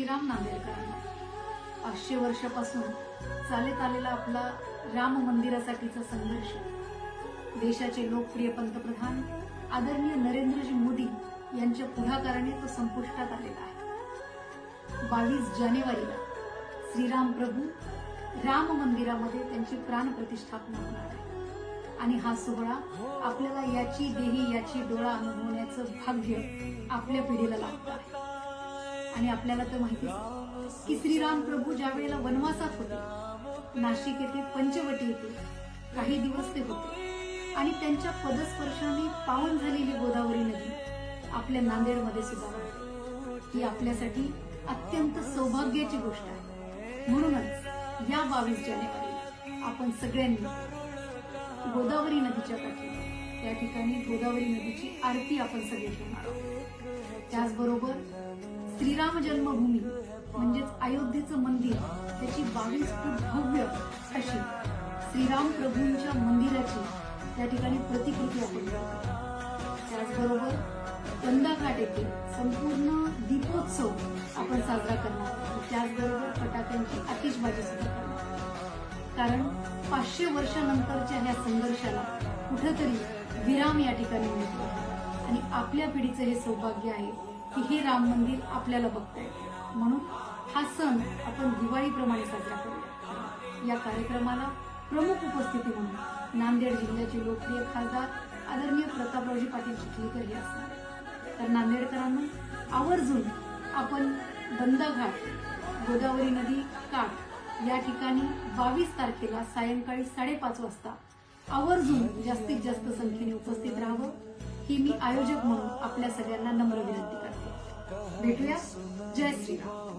श्रीराम नांदेडकरांना. पाचशे वर्षापासून चालत आलेला आपला राम मंदिरासाठीचा संघर्ष. देशाचे लोकप्रिय पंतप्रधान आदरणीय नरेंद्रजी मोदी यांच्या पुढाकाराने तो संपुष्टात आलेला आहे. बावीस जानेवारीला श्रीराम प्रभू राम मंदिरामध्ये त्यांची प्राण प्रतिष्ठापना होणार आहे. आणि हा सोहळा आपल्याला याची देही याची डोळा अनुभवण्याचं भाग्य आपल्या पिढीला लाभतं आहे. आणि आपल्याला तर माहिती की श्रीराम प्रभू ज्या वेळेला वनवासात होते नाशिक येथे पंचवटी येथे काही दिवस ते होते. आणि त्यांच्या पदस्पर्शाने पावन झालेली गोदावरी नदी आपल्या नांदेडमध्ये सुद्धा ही आपल्यासाठी अत्यंत सौभाग्याची गोष्ट आहे. म्हणूनच या बावीस जानेवारी आपण सगळ्यांनी गोदावरी नदीच्या काठी त्या ठिकाणी गोदावरी नदीची आरती आपण सगळे ठेवणार आहोत. श्रीराम जन्मभूमी म्हणजेच अयोध्येचं मंदिर त्याची बावीस फूट भव्य अशी श्रीराम प्रभूंच्या मंदिराची त्या ठिकाणी प्रतिकृती आपण त्याचबरोबर गंगा येथे संपूर्ण दीपोत्सव आपण साजरा करणार त्याचबरोबर फटाक्यांची आतिषबाजी सुद्धा करणार कारण पाचशे वर्षानंतरच्या ह्या संघर्षाला कुठंतरी विराम या ठिकाणी मिळतो. आणि आपल्या पिढीचं हे सौभाग्य आहे की हे राम मंदिर आपल्याला बघता म्हणून हा सण आपण दिवाळीप्रमाणे साजरा करूया. या कार्यक्रमाला प्रमुख उपस्थिती म्हणून नांदेड जिल्ह्याचे लोकप्रिय खासदार आदरणीय प्रतापरावजी पाटील चिखलीकर हे असतात तर नांदेडकरांना आवर्जून आपण बंदाघाट गोदावरी नदी काठ या ठिकाणी बावीस तारखेला सायंकाळी साडेपाच वाजता आवर्जून जास्तीत जास्त संख्येने उपस्थित राहावं ही मी आयोजक म्हणून आपल्या सगळ्यांना नम्र विनंती. भेटूया जय श्रीराम